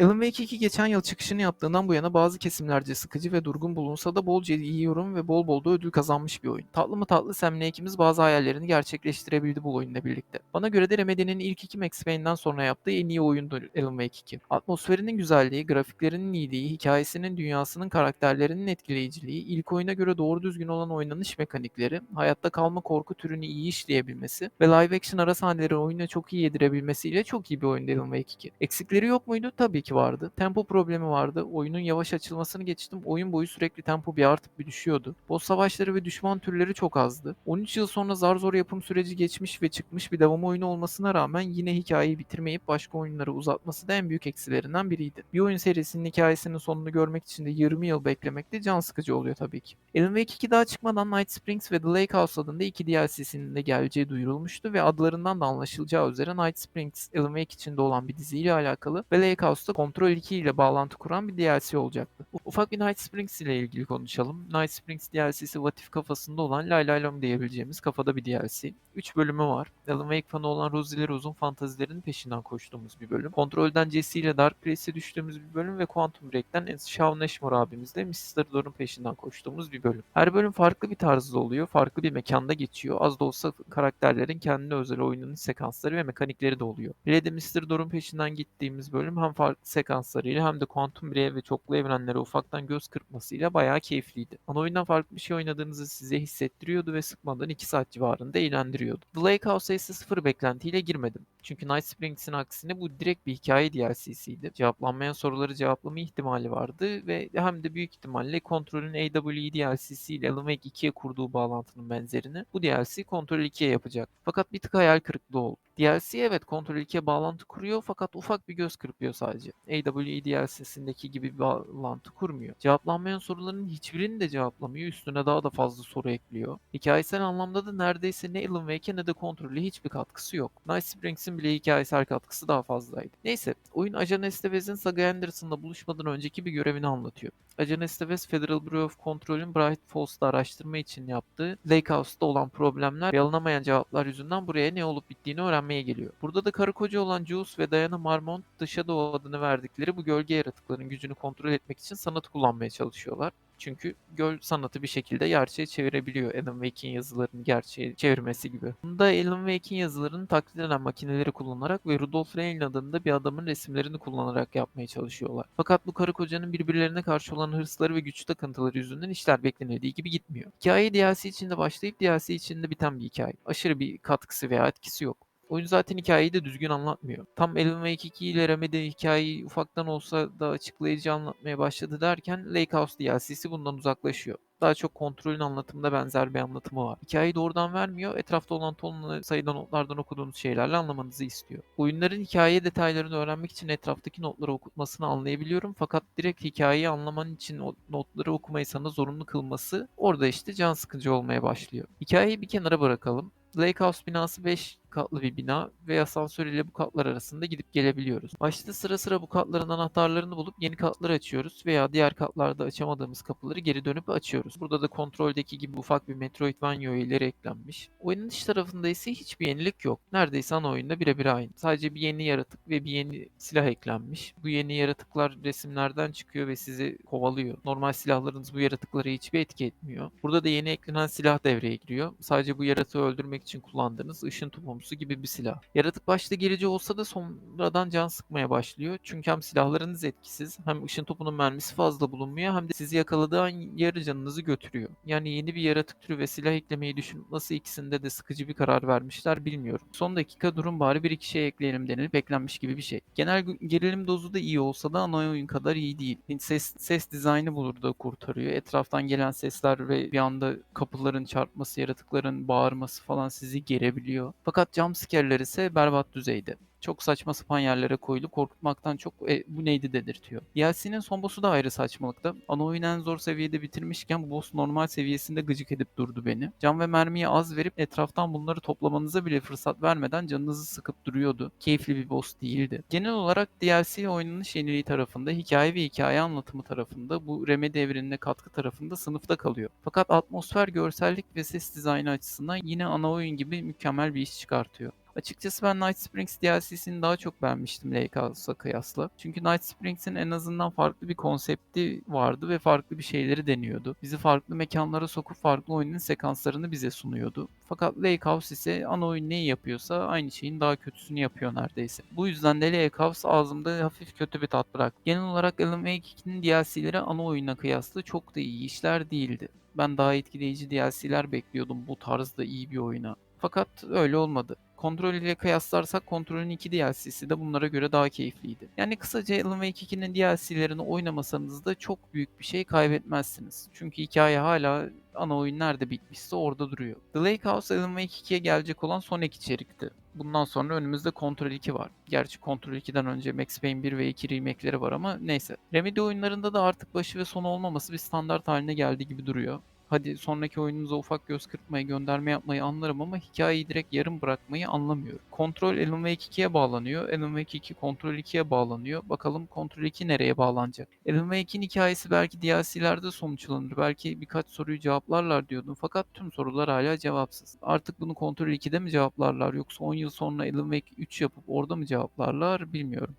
Alan Wake 2 geçen yıl çıkışını yaptığından bu yana bazı kesimlerce sıkıcı ve durgun bulunsa da bolca iyi yorum ve bol bol da ödül kazanmış bir oyun. Tatlı mı tatlı Sam Lake'imiz bazı hayallerini gerçekleştirebildi bu oyunla birlikte. Bana göre de Remedy'nin ilk iki Max Payne'den sonra yaptığı en iyi oyundu Alan Wake 2. Atmosferinin güzelliği, grafiklerinin iyiliği, hikayesinin, dünyasının, karakterlerinin etkileyiciliği, ilk oyuna göre doğru düzgün olan oynanış mekanikleri, hayatta kalma korku türünü iyi işleyebilmesi ve live action ara sahneleri oyuna çok iyi yedirebilmesiyle çok iyi bir oyundu Alan Wake 2. Eksikleri yok muydu? Tabii ki vardı. Tempo problemi vardı. Oyunun yavaş açılmasını geçtim. Oyun boyu sürekli tempo bir artıp bir düşüyordu. Boss savaşları ve düşman türleri çok azdı. 13 yıl sonra zar zor yapım süreci geçmiş ve çıkmış bir devam oyunu olmasına rağmen yine hikayeyi bitirmeyip başka oyunları uzatması da en büyük eksilerinden biriydi. Bir oyun serisinin hikayesinin sonunu görmek için de 20 yıl beklemek de can sıkıcı oluyor tabii ki. Alan Wake 2 daha çıkmadan Night Springs ve The Lake House adında iki DLC'sinin de geleceği duyurulmuştu ve adlarından da anlaşılacağı üzere Night Springs Alan Wake içinde olan bir diziyle alakalı ve Lake House'da Control 2 ile bağlantı kuran bir DLC olacaktı. Ufak bir Night Springs ile ilgili konuşalım. Night Springs DLC'si Vatif kafasında olan Lay Lay Lom diyebileceğimiz kafada bir DLC. 3 bölümü var. Alan Wake fanı olan Rosie'leri uzun fantazilerin peşinden koştuğumuz bir bölüm. Kontrolden Jesse ile Dark Place'e düştüğümüz bir bölüm ve Quantum Break'ten Shawn Ashmore abimizle Mr. Door'un peşinden koştuğumuz bir bölüm. Her bölüm farklı bir tarzda oluyor. Farklı bir mekanda geçiyor. Az da olsa karakterlerin kendine özel oyunun sekansları ve mekanikleri de oluyor. De Mr. Door'un peşinden gittiğimiz bölüm hem farklı sekanslarıyla hem de Quantum Break'e ve çoklu evrenlere ufaktan göz kırpmasıyla bayağı keyifliydi. Ana oyundan farklı bir şey oynadığınızı size hissettiriyordu ve sıkmadan 2 saat civarında eğlendiriyordu. The Lake House'a ise sıfır beklentiyle girmedim. Çünkü Night Springs'in aksine bu direkt bir hikaye DLC'siydi. Cevaplanmayan soruları cevaplama ihtimali vardı ve hem de büyük ihtimalle Control'ün AWE DLC'si ile Alan Wake 2'ye kurduğu bağlantının benzerini bu DLC Control 2'ye yapacak. Fakat bir tık hayal kırıklığı oldu. DLC evet Control 2'ye bağlantı kuruyor fakat ufak bir göz kırpıyor sadece. AWE DLC'sindeki gibi bir bağlantı kurmuyor. Cevaplanmayan soruların hiçbirini de cevaplamıyor. Üstüne daha da fazla soru ekliyor. Hikayesel anlamda da neredeyse ne Alan Wake'e ne de Control'e hiçbir katkısı yok. Night Springs'in bile hikayesel katkısı daha fazlaydı. Neyse, oyun Ajan Estevez'in Saga Anderson'la buluşmadan önceki bir görevini anlatıyor. Ajan Estevez, Federal Bureau of Control'ün Bright Falls'ta araştırma için yaptığı Lake House'da olan problemler ve alınamayan cevaplar yüzünden buraya ne olup bittiğini öğrenmeye geliyor. Burada da karı koca olan Jules ve Diana Marmont dışa doğu adını verdikleri bu gölge yaratıkların gücünü kontrol etmek için sanatı kullanmaya çalışıyorlar. Çünkü göl sanatı bir şekilde gerçeğe çevirebiliyor. Alan Wake'in yazılarını gerçeğe çevirmesi gibi. Bunda Alan Wake'in yazılarını taklit eden makineleri kullanarak ve Rudolf Rein adında bir adamın resimlerini kullanarak yapmaya çalışıyorlar. Fakat bu karı kocanın birbirlerine karşı olan hırsları ve güç takıntıları yüzünden işler beklenildiği gibi gitmiyor. Hikaye DLC içinde başlayıp DLC içinde biten bir hikaye. Aşırı bir katkısı veya etkisi yok. Oyun zaten hikayeyi de düzgün anlatmıyor. Tam Alan Wake 2 ile Remedy hikayeyi ufaktan olsa da açıklayıcı anlatmaya başladı derken Lake House DLC'si bundan uzaklaşıyor. Daha çok kontrolün anlatımında benzer bir anlatımı var. Hikayeyi doğrudan vermiyor, etrafta olan tonla sayıda notlardan okuduğunuz şeylerle anlamanızı istiyor. Oyunların hikaye detaylarını öğrenmek için etraftaki notları okutmasını anlayabiliyorum fakat direkt hikayeyi anlaman için notları okumayı sana zorunlu kılması orada işte can sıkıcı olmaya başlıyor. Hikayeyi bir kenara bırakalım. Lake House binası 5 katlı bir bina ve asansör ile bu katlar arasında gidip gelebiliyoruz. Başta sıra sıra bu katların anahtarlarını bulup yeni katları açıyoruz veya diğer katlarda açamadığımız kapıları geri dönüp açıyoruz. Burada da kontroldeki gibi ufak bir Metroidvania öğeleri eklenmiş. Oyunun iç tarafında ise hiçbir yenilik yok. Neredeyse ana oyunda birebir aynı. Sadece bir yeni yaratık ve bir yeni silah eklenmiş. Bu yeni yaratıklar resimlerden çıkıyor ve sizi kovalıyor. Normal silahlarınız bu yaratıklara hiçbir etki etmiyor. Burada da yeni eklenen silah devreye giriyor. Sadece bu yaratığı öldürmek için kullandığınız ışın topumu gibi bir silah. Yaratık başta gerici olsa da sonradan can sıkmaya başlıyor. Çünkü hem silahlarınız etkisiz hem ışın topunun mermisi fazla bulunmuyor hem de sizi yakaladığı an yarı canınızı götürüyor. Yani yeni bir yaratık türü ve silah eklemeyi düşünüp nasıl ikisinde de sıkıcı bir karar vermişler bilmiyorum. Son dakika durum bari bir iki şey ekleyelim denilip eklenmiş gibi bir şey. Genel gerilim dozu da iyi olsa da ana oyun kadar iyi değil. Ses, ses dizaynı burada kurtarıyor. Etraftan gelen sesler ve bir anda kapıların çarpması, yaratıkların bağırması falan sizi gerebiliyor. Fakat jumpscare'ler ise berbat düzeyde. Çok saçma sapan yerlere koyulup korkutmaktan çok e, bu neydi dedirtiyor. DLC'nin son boss'u da ayrı saçmalıkta. Ana oyunu en zor seviyede bitirmişken bu boss normal seviyesinde gıcık edip durdu beni. Can ve mermiyi az verip etraftan bunları toplamanıza bile fırsat vermeden canınızı sıkıp duruyordu. Keyifli bir boss değildi. Genel olarak DLC oynanış yeniliği tarafında, hikaye ve hikaye anlatımı tarafında, bu Remedy evrenine katkı tarafında sınıfta kalıyor. Fakat atmosfer, görsellik ve ses dizaynı açısından yine ana oyun gibi mükemmel bir iş çıkartıyor. Açıkçası ben Night Springs DLC'sini daha çok beğenmiştim Lake House'a kıyasla. Çünkü Night Springs'in en azından farklı bir konsepti vardı ve farklı bir şeyleri deniyordu. Bizi farklı mekanlara sokup farklı oyunun sekanslarını bize sunuyordu. Fakat Lake House ise ana oyun neyi yapıyorsa aynı şeyin daha kötüsünü yapıyor neredeyse. Bu yüzden de Lake House ağzımda hafif kötü bir tat bıraktı. Genel olarak Alan Wake 2'nin DLC'leri ana oyuna kıyasla çok da iyi işler değildi. Ben daha etkileyici DLC'ler bekliyordum bu tarzda iyi bir oyuna. Fakat öyle olmadı. Kontrol ile kıyaslarsak Kontrol'ün 2 DLC'si de bunlara göre daha keyifliydi. Yani kısaca Alan Wake 2'nin DLC'lerini oynamasanız da çok büyük bir şey kaybetmezsiniz. Çünkü hikaye hala ana oyun nerede bitmişse orada duruyor. The Lake House Alan Wake 2'ye gelecek olan son ek içerikti. Bundan sonra önümüzde Control 2 var. Gerçi Control 2'den önce Max Payne 1 ve 2 remake'leri var ama neyse. Remedy oyunlarında da artık başı ve sonu olmaması bir standart haline geldi gibi duruyor. Hadi sonraki oyununuza ufak göz kırpmayı, gönderme yapmayı anlarım ama hikayeyi direkt yarım bırakmayı anlamıyorum. Kontrol Alan Wake 2'ye bağlanıyor. Alan Wake 2 Kontrol 2'ye bağlanıyor. Bakalım Kontrol 2 nereye bağlanacak? Alan Wake'in hikayesi belki DLC'lerde sonuçlanır. Belki birkaç soruyu cevaplarlar diyordum. Fakat tüm sorular hala cevapsız. Artık bunu Kontrol 2'de mi cevaplarlar yoksa 10 yıl sonra Alan Wake 3 yapıp orada mı cevaplarlar bilmiyorum.